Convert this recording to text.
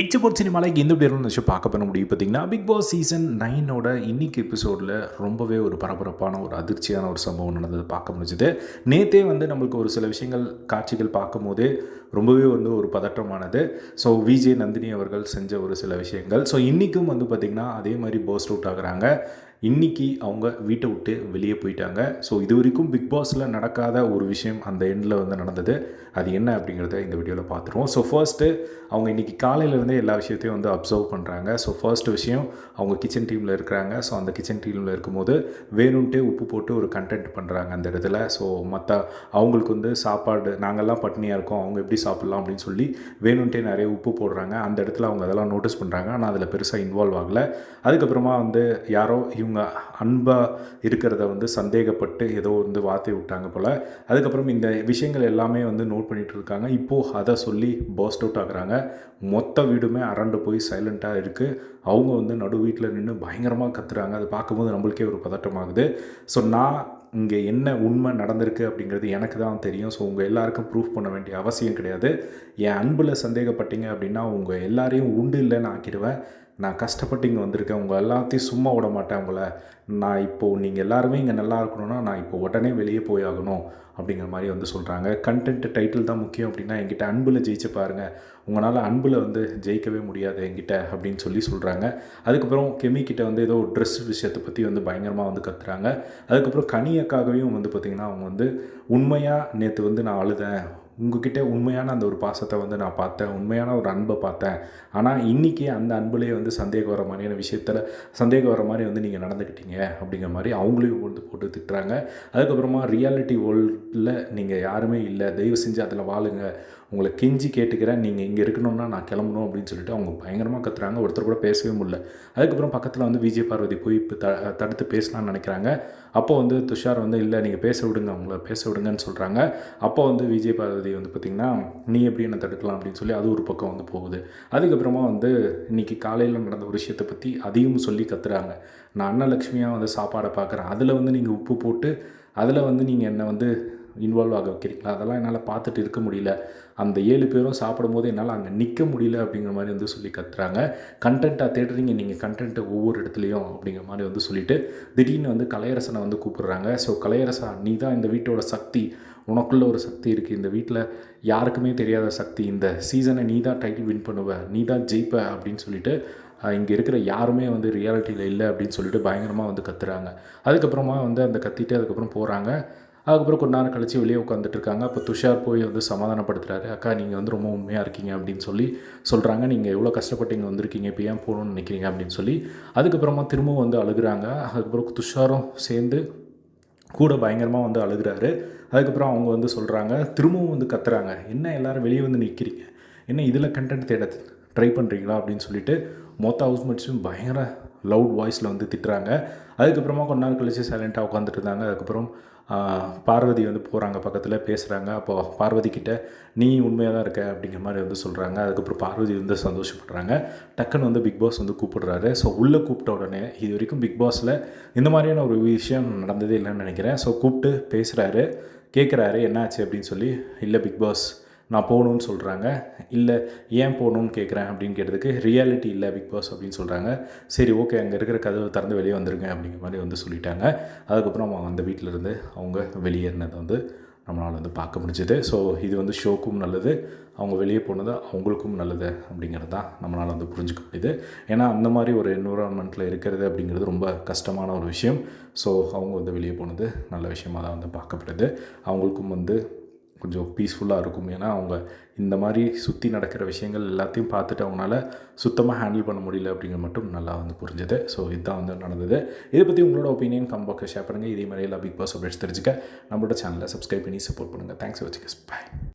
It's boat சினிமாலைக்கு எந்த பேரும் வச்சு பார்க்க பண்ண முடியும் பார்த்தீங்கன்னா பிக் பாஸ் சீசன் நைனோட இன்னைக்கு எபிசோடில் ரொம்பவே ஒரு பரபரப்பான ஒரு அதிர்ச்சியான ஒரு சம்பவம் நடந்தது பார்க்க முடிஞ்சது. நேத்தே வந்து நம்மளுக்கு ஒரு சில விஷயங்கள் காட்சிகள் பார்க்கும்போது ரொம்பவே வந்து ஒரு பதற்றமானது ஸோ விஜய் நந்தினி அவர்கள் செஞ்ச ஒரு சில விஷயங்கள். ஸோ இன்றைக்கும் வந்து பார்த்திங்கன்னா அதே மாதிரி போஸ்ட் அவுட் ஆகுறாங்க. இன்னைக்கு அவங்க வீட்டை விட்டு வெளியே போயிட்டாங்க. ஸோ இது வரைக்கும் பிக் பாஸில் நடக்காத ஒரு விஷயம் அந்த எண்டில் வந்து நடந்தது. அது என்ன அப்படிங்கிறத இந்த வீடியோவில் பார்த்துருவோம். ஸோ ஃபர்ஸ்ட்டு அவங்க இன்றைக்கி காலையிலேருந்தே எல்லா விஷயத்தையும் வந்து அப்சர்வ் பண்ணுறாங்க ஸோ ஃபர்ஸ்ட் விஷயம் அவங்க கிச்சன் டீமில் இருக்கிறாங்க. ஸோ அந்த கிச்சன் டீமில் இருக்கும்போது வேணும்ன்ட்டு உப்பு போட்டு ஒரு கண்டென்ட் பண்ணுறாங்க அந்த இடத்துல. ஸோ மற்ற அவங்களுக்கு வந்து சாப்பாடு நாங்கள்லாம் பட்னியாக இருக்கோம். அவங்க எப்படி சாப்பிட்லாம் அப்படின்னு சொல்லி வேணும்ன்ட்டே நிறைய உப்பு போடுறாங்க. அந்த இடத்துல அவங்க அதெல்லாம் நோட்டீஸ் பண்ணுறாங்க ஆனால் அதில் பெருசாக இன்வால்வ் ஆகலை. அதுக்கப்புறமா வந்து யாரோ இவங்க அன்பாக இருக்கிறத வந்து சந்தேகப்பட்டு ஏதோ வந்து வார்த்தை விட்டாங்க போல். அதுக்கப்புறம் இந்த விஷயங்கள் எல்லாமே வந்து நோட் பண்ணிகிட்டு இருக்காங்க. இப்போது அதை சொல்லி பர்ஸ்ட் அவுட் ஆகுறாங்க. மொத்த வீடுமே அரண்டு போய் சைலண்ட்டாக இருக்குது அவங்க வந்து நடு வீட்டில் நின்று பயங்கரமாக கத்துறாங்க. அதை பார்க்கும்போது நம்மளுக்கே ஒரு பதட்டமாகுது. ஸோ நான் இங்கே என்ன உண்மை நடந்திருக்கு அப்படிங்கிறது எனக்கு தான் தெரியும். ஸோ உங்கள் எல்லாருக்கும் ப்ரூஃப் பண்ண வேண்டிய அவசியம் கிடையாது. என் அன்பில் சந்தேகப்பட்டீங்க அப்படின்னா உங்கள் எல்லாரையும் உண்டு இல்லைன்னு ஆக்கிடுவேன். நான் கஷ்டப்பட்டு இங்கே வந்திருக்கேன். உங்கள் எல்லாத்தையும் சும்மா விட மாட்டேன் உங்களை. நான் இப்போது நீங்கள் எல்லாருமே இங்கே நல்லா இருக்கணும்னா நான் இப்போ உடனே வெளியே போய் ஆகணும் அப்படிங்கிற மாதிரி வந்து சொல்கிறாங்க கண்டென்ட் டைட்டில் தான் முக்கியம் அப்படின்னா என்கிட்ட அன்பில் ஜெயிச்சு பாருங்கள் உங்களால் அன்பில் வந்து ஜெயிக்கவே முடியாது என்கிட்ட அப்படின்னு சொல்லி சொல்கிறாங்க அதுக்கப்புறம் கெமிக்கிட்ட வந்து ஏதோ ட்ரெஸ் விஷயத்தை பற்றி வந்து பயங்கரமாக வந்து கத்துறாங்க. அதுக்கப்புறம் கனியக்காகவே வந்து பார்த்திங்கன்னா அவங்க வந்து உண்மையாக நேற்று வந்து நான் அழுதேன். உங்ககிட்ட உண்மையான அந்த ஒரு பாசத்தை வந்து நான் பார்த்தேன் உண்மையான ஒரு அன்பை பார்த்தேன். ஆனால் இன்றைக்கி அந்த அன்புலேயே வந்து சந்தேகம் வர மாதிரியான விஷயத்தில் சந்தேகம் வர மாதிரி வந்து நீங்கள் நடந்துக்கிட்டீங்க அப்படிங்கிற மாதிரி அவங்களையும் வந்து போட்டு திட்டுறாங்க. அதுக்கப்புறமா ரியாலிட்டி வேர்ல்டில் நீங்கள் யாருமே இல்லை தயவு செஞ்சு அதில் வாழுங்க. உங்களை கெஞ்சி கேட்டுக்கிறேன் நீங்கள் இங்கே இருக்கணும்னா நான் கிளம்பணும் அப்படின்னு சொல்லிட்டு அவங்க பயங்கரமாக கத்துறாங்க. ஒருத்தர் கூட பேசவே முடியல. அதுக்கப்புறம் பக்கத்தில் வந்து விஜய் பார்வதி போய் இப்போ த தடுத்து பேசலாம்னு நினைக்கிறாங்க. அப்போ வந்து துஷார் வந்து இல்லை நீங்கள் பேச விடுங்க அவங்கள பேச விடுங்கன்னு சொல்கிறாங்க அப்போ வந்து விஜய் பார்வதி வந்து பார்த்திங்கன்னா நீ எப்படி என்ன தடுக்கலாம்? அப்படின்னு சொல்லி அது ஒரு பக்கம் வந்து போகுது. அதுக்கப்புறமா வந்து இன்றைக்கி காலையில் நடந்த ஒரு விஷயத்தை பற்றி அதையும் சொல்லி கத்துறாங்க. நான் அன்னலக்ஷ்மியாக வந்து சாப்பாடை பார்க்குறேன் அதில் வந்து நீங்கள் உப்பு போட்டு அதில் வந்து நீங்கள் என்னை வந்து இன்வால்வ் ஆக வைக்கிறீங்களா? அதெல்லாம் என்னால் பார்த்துட்டு இருக்க முடியல. அந்த ஏழு பேரும் சாப்பிடும்போது என்னால் அங்கே நிற்க முடியல அப்படிங்கிற மாதிரி வந்து சொல்லி கத்துறாங்க. கண்டென்ட்டாக தேடுறீங்க நீங்கள் கண்டென்ட்டை ஒவ்வொரு இடத்துலையும் அப்படிங்கிற மாதிரி வந்து சொல்லிவிட்டு திடீர்னு வந்து கலையரசனை வந்து கூப்பிடுறாங்க. ஸோ கலையரசா நீ தான் இந்த வீட்டோட சக்தி. உனக்குள்ள ஒரு சக்தி இருக்குது இந்த வீட்டில் யாருக்குமே தெரியாத சக்தி. இந்த சீசனை நீ தான் டைட்டில் வின் பண்ணுவ. நீ தான் ஜெயிப்ப அப்படின்னு சொல்லிட்டு இங்கே இருக்கிற யாருமே வந்து ரியாலிட்டியில் இல்லை அப்படின்னு சொல்லிட்டு பயங்கரமாக வந்து கத்துறாங்க. அதுக்கப்புறமா வந்து அந்த கத்திட்டு அதுக்கப்புறம் போகிறாங்க அதுக்கப்புறம் கொஞ்ச நேரம் கழித்து வெளியே உட்காந்துட்டு இருக்காங்க அப்போ துஷார் போய் வந்து சமாதானப்படுத்துறாரு. அக்கா நீங்கள் வந்து ரொம்ப உண்மையாக இருக்கீங்க அப்படின்னு சொல்லி சொல்கிறாங்க நீங்கள் எவ்வளோ கஷ்டப்பட்டு இங்கே வந்திருக்கீங்க? இப்போ ஏன் போகணும்னு நினைக்கிறீங்க? அப்படின்னு சொல்லி அதுக்கப்புறமா திரும்பவும் வந்து அழுகுறாங்க. அதுக்கப்புறம் துஷாரும் சேர்ந்து கூட பயங்கரமாக வந்து அழுகிறாரு. அதுக்கப்புறம் அவங்க வந்து சொல்கிறாங்க திரும்பவும் வந்து கத்துறாங்க. என்ன எல்லோரும் வெளியே வந்து நிற்கிறீங்க என்ன இதில் கண்டென்ட் தேட ட்ரை பண்ணுறீங்களா அப்படின்னு சொல்லிட்டு மொத்த ஹவுஸ்மேட்ஸும் பயங்கர லவுட் வாய்ஸில் வந்து திட்டுறாங்க. அதுக்கப்புறமா கொஞ்ச நாள் கழிச்சு சைலண்ட்டாக உட்காந்துட்டு இருந்தாங்க. அதுக்கப்புறம் பார்வதி வந்து போகிறாங்க பக்கத்தில் பேசுகிறாங்க அப்போது பார்வதி கிட்ட நீ உண்மையாக தான் இருக்க? அப்படிங்கிற மாதிரி வந்து சொல்கிறாங்க அதுக்கப்புறம் பார்வதி வந்து சந்தோஷப்படுறாங்க. டக்குன்னு வந்து பிக் பாஸ் வந்து கூப்பிடுறாரு. ஸோ உள்ளே கூப்பிட்ட உடனே இது வரைக்கும் பிக் பாஸில் இந்த மாதிரியான ஒரு விஷயம் நடந்ததே இல்லைன்னு நினைக்கிறேன். ஸோ கூப்பிட்டு பேசுகிறாரு கேட்குறாரு என்னாச்சு? அப்படின்னு சொல்லி இல்லை பிக் பாஸ் நான் போகணுன்னு சொல்கிறாங்க இல்லை ஏன் போகணுன்னு கேட்குறேன் அப்படின்னு கேட்டதுக்கு ரியாலிட்டி இல்லை பிக் பாஸ் அப்படின்னு சொல்கிறாங்க சரி ஓகே அங்கே இருக்கிற கதவை திறந்து வெளியே வந்துருங்க அப்படிங்கிற மாதிரி வந்து சொல்லிட்டாங்க. அதுக்கப்புறம் அவங்க அந்த வீட்டிலேருந்து அவங்க வெளியேறினதை வந்து நம்மளால் வந்து பார்க்க முடிஞ்சுது. ஸோ இது வந்து ஷோக்கும் நல்லது அவங்க வெளியே போனது அவங்களுக்கும் நல்லது அப்படிங்கிறது தான் நம்மளால் வந்து புரிஞ்சுக்க முடியுது. ஏன்னா அந்த மாதிரி ஒரு என்விரான்மெண்ட்டில் இருக்கிறது அப்படிங்கிறது ரொம்ப கஷ்டமான ஒரு விஷயம். ஸோ அவங்க வந்து வெளியே போனது நல்ல விஷயமாக தான் வந்து பார்க்கப்படுது. அவங்களுக்கும் வந்து கொஞ்சம் பீஸ்ஃபுல்லாக இருக்கும். ஏன்னா அவங்க இந்த மாதிரி சுற்றி நடக்கிற விஷயங்கள் எல்லாத்தையும் பார்த்துட்டு அவங்களால சுத்தமாக ஹேண்டில் பண்ண முடியல அப்படிங்கிற மட்டும் நல்லா வந்து புரிஞ்சுது. ஸோ இதுதான் வந்து நடந்தது. இதை பற்றி உங்களோட ஒப்பீனியன் கம்பாக்க ஷேர் பண்ணுங்கள் இதே மாதிரி எல்லாம் பிக் பாஸ் அப்டேட்ஸ் தெரிஞ்சுக்க நம்மளோட சேனலை சப்ஸ்கிரைப் பண்ணி சப்போர்ட் பண்ணுங்கள் தேங்க்ஸ் வச்சுக்கஸ் பாய்